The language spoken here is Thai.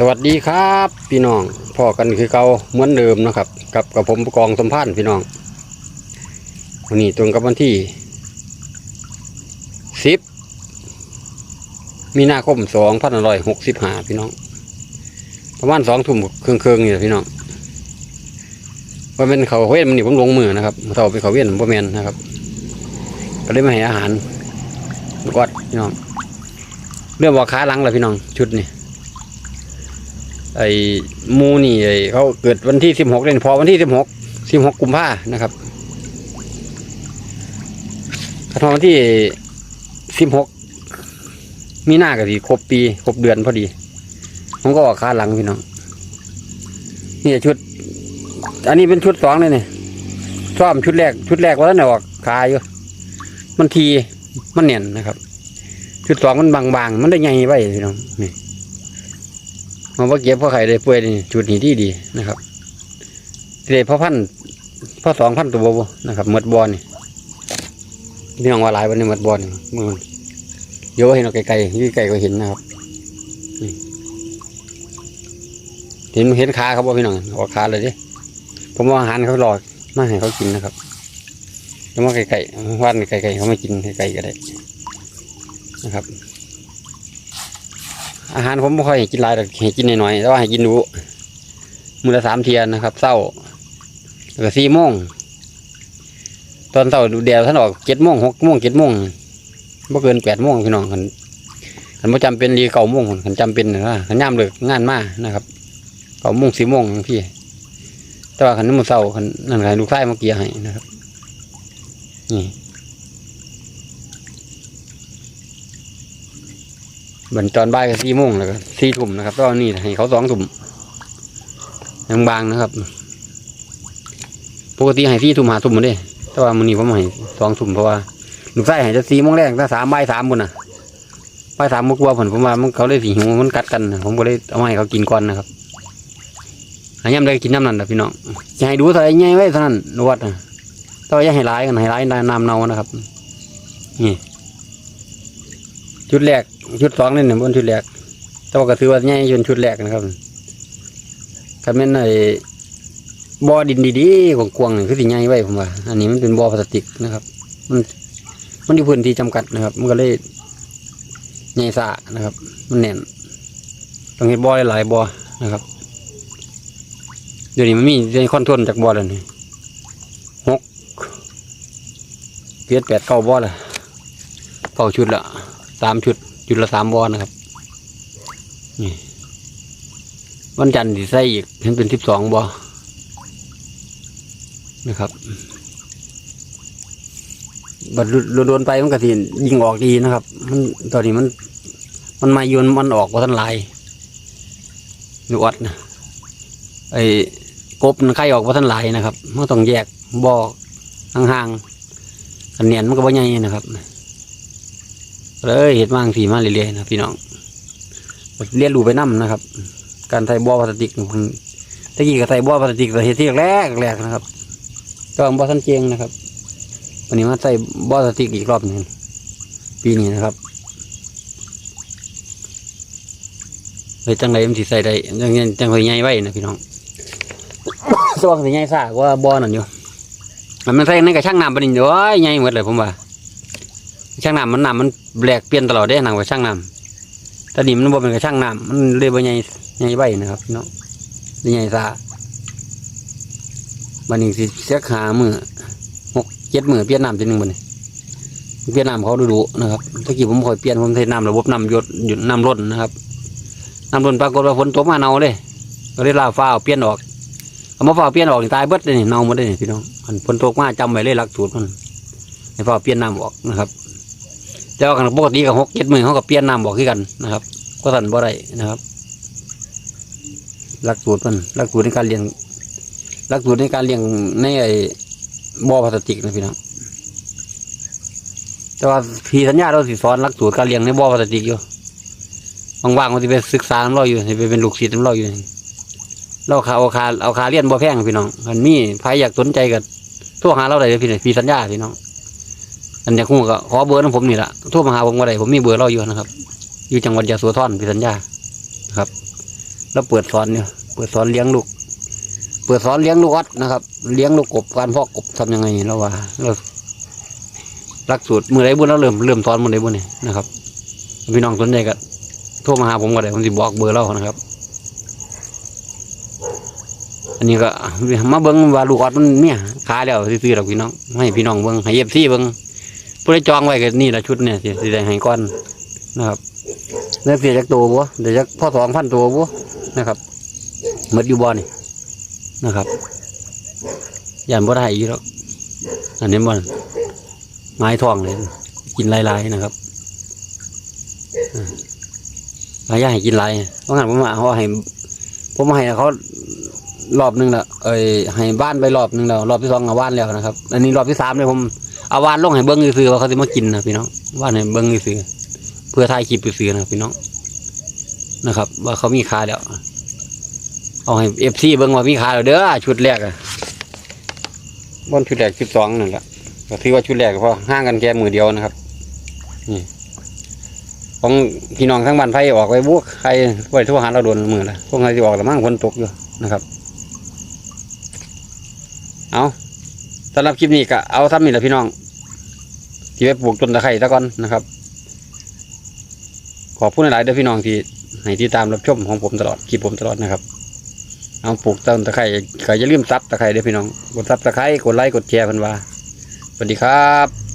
สวัสดีครับ พี่น้องพ่อกันคือเก่าเหมือนเดิมนะครับ กับกับผมกองสมพันธ์พี่น้องวันนี้ตรงกับวันที่สิบมีนาคมสองพันร้อยหกสิบห้าพี่น้อง ประมาณสองทุ่มเครื่องเครื่องนี่แหละพี่น้องว่าเป็นเขาเว้นมันนี่ผมลงมือนะครับเท่าเป็นเขาเว้นผมบ่แมนนะครับ ก็เลยมาให้อาหารวัดพี่น้อง เรื่องว่าขาลังแหละพี่น้อง ชุดนี่ ไอ้มูนี่ไอ้เขาเกิดวันที่สิบหกเล่นพอวันที่สิบหกสิบหกกุมภานะครับกระทอวันที่สิบหกมีหน้ากับที่ครบปีครบเดือนพอดีผมก็ออกขาหลังพี่น้องนี่ชุด อันนี้เป็นชุดสองเลยเนี่ยซ้อมชุดแรก ชุดแรกว่าท่านได้ออกขาอยู่มันทีมันเนียนนะครับ ชุดสองมันบางๆ มันได้ใหญ่ไว้พี่น้องนี่ มันว่าเก็บพ่อไข่ได้ป่วยนี่จุดนี้ที่ดีนะครับเด็พ่อพันธุ์พ่อสองพันตัวบนะครับหมดบอลนี่พี่น้องว่าหลายวันนี้หมดบอนี่มือเยอะเห็นเอาไกลๆยี่ไกลก็เห็นนะครับเห็นเห็นขาเขาบ่พี่น้องออกขาเลยดิผมว่าอาหารเขาหลอกมาให้เขากินนะครับแล้วมาไก่ๆวันไก่ๆเขาไม่กินไก่ๆก็ได้นะครับ อาหารผมไม่ค่อยให้กินหลายแต่ให้กินน้อยๆแต่ว่าให้กินดูมือละสามเทียนนะครับเศร้าแล้วก็สี่โมงตอนเศร้าดูเดียวท่านออกเจ็ดโมงหกโมงเจ็ดโมงไม่เกินแปดโมงพี่น้องคันคันไม่จำเป็นรีเก้าโมงคันจำเป็นนะคันย่ำเลิกงานมากนะครับเก้าโมงสี่โมงพี่ แต่ว่าคันนี้มันเศร้าคันนั่นไงลูกไส้มาเกียร์ให้นะครับนี่ บันตอนบ่ายก็สี่โมงแล้วก็สี่ทุ่มนะครับตอนนี้ให้เขาสองทุ่มยังบางนะครับปกติให้สี่ทุ่มหาทุ่มมดเลยแต่ว่ามื้อนี้ผมให้สองทุ่มเพราะว่าลูกไส้ให้จะสี่โมงแรกถ้าสามบ่ายสามคนน่ะบ่ายสามมุกว่าผมผมว่ามันเขาเลยสีหิวมันกัดกันผมก็เลยเอามาให้เขากินก่อนนะครับหาย่ำได้กินน้ำนั่นนะพี่น้องจะให้ดูเท่าไรง่ายไว้เท่านั้นนวดนะต่ว่าอย่าให้ร้ายกันให้ร้ายน้ำเนานะครับนี่ชุดแรก ชุดสองนี่เนี่ยบนชุดแรกแต่ว่าก็ถือว่าใหญ่จนชุดแรกนะครับคันแม่นไอ้บ่อดินดีๆกวางๆนี่คือสิใหญ่ไว้ผมว่า อันนี้มันเป็นบ่อพลาสติกนะครับ มันมันอยู่พื้นที่จำกัดนะครับ มันก็เลยใหญ่สะนะครับ มันแน่นต้องเห็นบ่อหลายบ่อนะครับ เดี๋ยวนี้มันมีในคอนทรลจากบ่อแล้วนี่หกเจ็ดแปดเก้าบ่อละเก้าชุดละสามชุด จุดละสามบอนะครับนี่วันจันทร์ที่ใส่อีกเห็นเป็นสิบสองบอนะครับบัดโดนไปมันก็สิยิงออกดีนะครับ มันตอนนี้มัน มันมาโยนมันออกว่าท่านลายหนวัดนะไอ้กบมันไข่ออกว่าท่านลายนะครับมันต้องแยกบอห่างๆกันเนียนมันก็บ่ใหญ่นะครับ เลยเห็ดมางสีมาเรื่อยๆนะพี่น้องเรียนรู้ไปนํนะครับ การใส่บ่อพลาสติกตะกี้ก็ใส่บ่อพลาสติกแต่เห็ดที่แรกแรกนะครับก็บ่อสันเจียงนะครับวันนี้มาใส่บ่อพลาสติกอีกรอบหนึ่งปีนี้นะครับเลยจังไรมันสิใส่ได้จังไงจังไรใหญ่ไว้นะพี่น้องสว่างสิใหญ่ซากว่าบ่อนั่นอยู่มันใส่ในกระช่างน้ำปะนี่เดี๋ยวใหญ่หมดเลยผมว่า ช่างน้ำมันน้ำมันแปลกเปลี่ยนตลอดได้หนังกว่าช่างน้ำแต่นี่มันบ่เป็นกับช่างน้ำมันเลยบ่ใหญ่ใหญ่ใบนะครับพี่น้องใหญ่ซาบันนี้สิเสียขามือหกเจ็ดมือเปลี่ยนน้ำทีหนึ่งบันนี้เปลี่ยนน้ำเขาดูๆนะครับตะกี้ผมคอยเปลี่ยนผมเทน้ำระบบน้ำหยดหยุดน้ำล้นนะครับน้ำล้นปรากฏว่าฝนตกมาเน่าเลยก็เลยลาฟ้าเปลี่ยนออกเอามาฟ้าเปลี่ยนออกนี่ตายเบิดเลยนี่เน่าหมดเลยนี่พี่น้องฝนตกมาจำไว้เลยหลักสูตรมันให้ฟ้าเปลี่ยนน้ำออกนะครับ แต่ว่ากันปกติกับหกเจ็ดหมื่นเขากับเปลี่ยนน้ำบอกขึ้นกันนะครับ ก็สั่นบ่ได้นะครับ หลักสูตรมันหลักสูตรในการเลี้ยงหลักสูตรในการเลี้ยงในไอ้บ่อพลาสติกนะพี่น้องแต่ว่าพี่สัญญาเราสิสอนหลักสูตรการเลี้ยงในบ่อพลาสติกอยู่ว่างๆมันจะไปศึกษาน้ำเราอยู่ไปเป็นลูกศิษย์น้ำเราอยู่เราขาเอาคาเอาคาเลี้ยนบ่แพงพี่น้องมันมีใครอยากสนใจกับทั่วหาเราได้เลยพี่พี่สัญญาพี่น้อง อันนี้คู่ก็ขอเบอร์ของผมนี่แหละโทรมาหาผมว่าไรผมมีเบอร์เราอยู่นะครับ อยู่จังหวัดยะโสธรพิสัญญาครับ แล้วเปิดสอนเนี่ยเปิดสอนเลี้ยงลูก เปิดสอนเลี้ยงลูกออดนะครับ เลี้ยงลูกกบการพาะกบทำยังไงแล้วว่าเราลักสูตรมือไรบุญเราเริ่มเริ่มสอนมือไรบุญนี่นะครับพี่น้องสนใจก็โทรมาหาผมก็ได้ผมจะบอกเบอร์เรานะครับ อันนี้ก็มาเบิ้งว่าลูกออดมันเนี่ยขาแล้วซื้อๆหรอกพี่น้องให้พี่น้องเบิ้งให้เอฟซีเบิ้ง ผู้ได้จองไว้ก็นี่แหละชุดเนี่ยสิสิได้ให้ก้อนนะครับเนื้อเสียจากตัวบัวเดี๋ยวจากพ่อสองพันตัวบัวนะครับหมดอยู่บ่อนี่นะครับยันบ่ได้อีกแล้วอันนี้บ่นไม้ทองเลย กินลายๆนะครับหลายย่าให้กินลายเพราะงั้นผมมาเขาให้ผมมาให้เขารอบหนึงแล้วเอ้ยให้บ้านไปรอบหนึงแล้วรอบที่สองเอาบ้านแล้วนะครับ อันนี้รอบที่สามเลยผม เอาบ้านลงให้เบิ้งซื้อว่าเขาจะมากินนะพี่น้องบ้านให้เบิ้งซื้อเพื่อถ่ายคลิปซื้อนะพี่น้องนะครับ ว่าเขามีขาแล้วเอาให้เอฟซีเบิ้งว่ามีขาแล้วเด้อชุดแรกอะบนชุดแรกชุดสองนั่นแหละก็ถือว่าชุดแรกก็พอห่างกันแค่มือเดียวนะครับนี่ของพี่น้องทั้งบ้านไฟออกไปบุกใครไว้ทั่วหาเราโดนมือละพวกใครจะออกแต่มั่งฝนตกอยู่นะครับ เอา สำหรับคลิปนี้ก็เอาทำนี่แหละพี่น้อง ที่ไปปลูกต้นตะไคร้ตะก่อนนะครับ ขอบคุณหลายๆเด้อพี่น้องที่ให้ที่ตามรับชมของผมตลอดคลิปผมตลอดนะครับ เอาปลูกต้นตะไคร้ก็อย่าลืมซับตะไคร้เด้อพี่น้อง กดซับตะไคร้กดไลค์กดแชร์เพันว่าสวัสดีครับ